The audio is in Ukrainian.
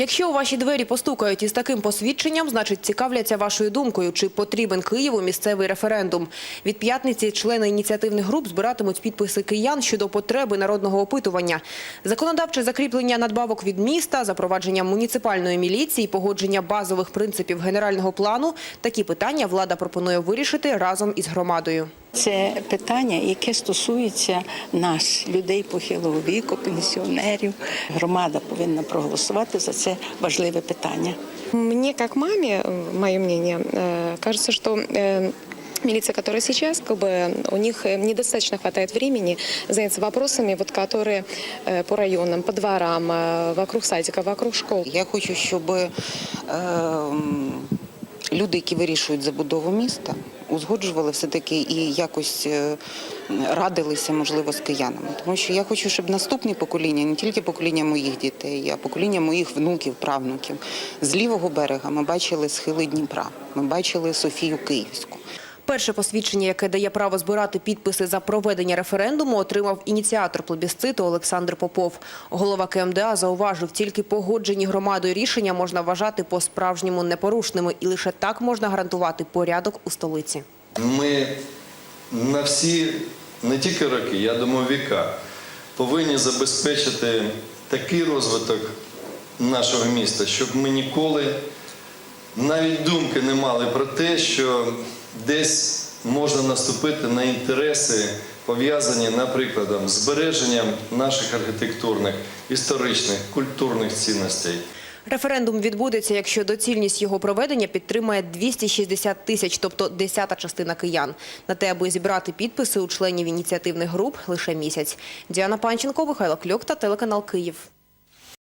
Якщо у ваші двері постукають із таким посвідченням, значить цікавляться вашою думкою, чи потрібен Києву місцевий референдум. Від п'ятниці члени ініціативних груп збиратимуть підписи киян щодо потреби народного опитування. Законодавче закріплення надбавок від міста, запровадження муніципальної міліції, погодження базових принципів генерального плану – такі питання влада пропонує вирішити разом із громадою. Це питання, яке стосується нас, людей похилого віку, пенсіонерів. Громада повинна проголосувати за це важливе питання. Мне, как маме, э, мое мнение, э, кажется, что э, милиция, которая сейчас, как бы, у них э, недостаточно хватает времени заняться вопросами, вот, которые э, по районам, по дворам, э, вокруг садиков, вокруг школ. Я хочу, щоб е, м, люди, які вирішують забудову міста, узгоджували все-таки і якось е, радилися, можливо, з киянами. Тому що я хочу, щоб наступні покоління, не тільки покоління моїх дітей, а покоління моїх внуків, правнуків. З лівого берега ми бачили схили Дніпра, ми бачили Софію Київську. Перше посвідчення, яке дає право збирати підписи за проведення референдуму, отримав ініціатор плебісциту Олександр Попов. Голова КМДА зауважив, тільки погоджені громадою рішення можна вважати по-справжньому непорушними, і лише так можна гарантувати порядок у столиці. Ми на всі, не тільки роки, я думаю, віка, повинні забезпечити такий розвиток нашого міста, щоб ми ніколи навіть думки не мали про те, що десь можна наступити на інтереси, пов'язані, наприклад, з збереженням наших архітектурних, історичних, культурних цінностей. Референдум відбудеться, якщо доцільність його проведення підтримає 260 тисяч, тобто десята частина киян. На те, аби зібрати підписи у членів ініціативних груп, лише місяць. Діана Панченко, Михайло Кльок та телеканал Київ.